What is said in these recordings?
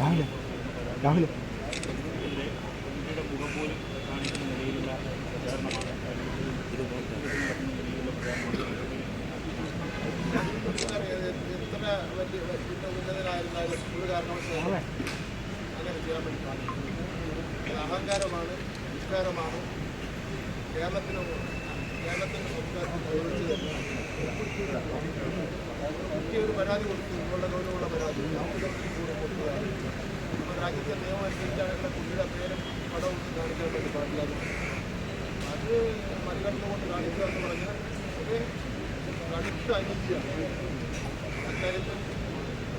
രാഹുൽ രാഹുൽ അഹങ്കാരമാണ് നിഷ്കാരമാണ് കേരളത്തിന് തന്നെ എനിക്ക് ഒരു പരാതി കൊടുത്തു നിങ്ങളുടെ ഗൗരവമുള്ള പരാതി രാജ്യത്തെ നിയമം കുട്ടിയുടെ പേരും പടവും കാണിക്കാൻ വേണ്ടി പാടില്ല അത് മറികടന്നുകൊണ്ട് കാണിക്കുക എന്ന് പറഞ്ഞാൽ ഒരു കടുത്ത അനീതിയാണ്. അക്കാര്യത്തിൽ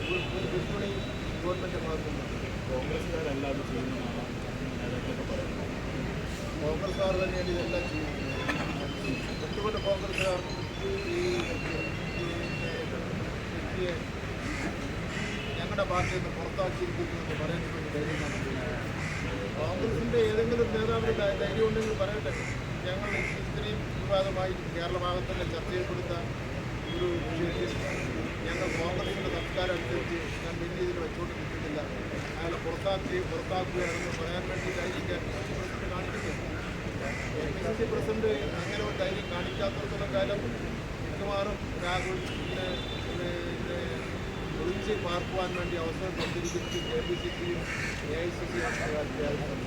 വെല്ലുവിളി ഗവൺമെന്റ് ഭാഗത്തുനിന്ന്. കോൺഗ്രസ്സുകാരല്ലാതെ ചെയ്യുന്നതാണ് നേതാക്കളൊക്കെ പറയുന്നത് കോൺഗ്രസ്സുകാർ തന്നെയാണ് ഇതെല്ലാം ചെയ്യുന്നത്. എന്തുകൊണ്ട് കോൺഗ്രസ്സുകാർ ഈ വ്യക്തിയെ ഞങ്ങളുടെ പാർട്ടിയിൽ നിന്ന് പുറത്താക്കിയിരിക്കുന്നു എന്ന് പറയുന്നത് ധൈര്യം. കോൺഗ്രസിന്റെ ഏതെങ്കിലും നേതാവിന് ധൈ- ധൈര്യം ഉണ്ടെങ്കിൽ പറയട്ടെ ഞങ്ങൾ ഇത്രയും വിവാദമായി കേരള ഭാഗത്തന്നെ ചർച്ച ചെയ്യപ്പെടുന്ന ഒരു വിഷയത്തിൽ ഞങ്ങൾ കോൺഗ്രസിന്റെ സംസ്കാരം അനുസരിച്ച് ഞാൻ വലിയ ഇതിൽ വെച്ചുകൊണ്ട് നിൽക്കുന്നില്ല അയാളെ പുറത്താക്കി പുറത്താക്കുകയാണെന്ന് പറയാൻ വേണ്ടി ധൈര്യം പ്രസിഡന്റ് സി പ്രസിഡന്റ് അങ്ങനെ ഒരു ധൈര്യം കാണിക്കാത്തടത്തോളം കാലം മിക്കവാറും രാഹുൽ మార్పు అన్నటువంటి అవసరం ప్రతినిధించి ఏబీసీకి ఏఐసీసీ చేయాల్సి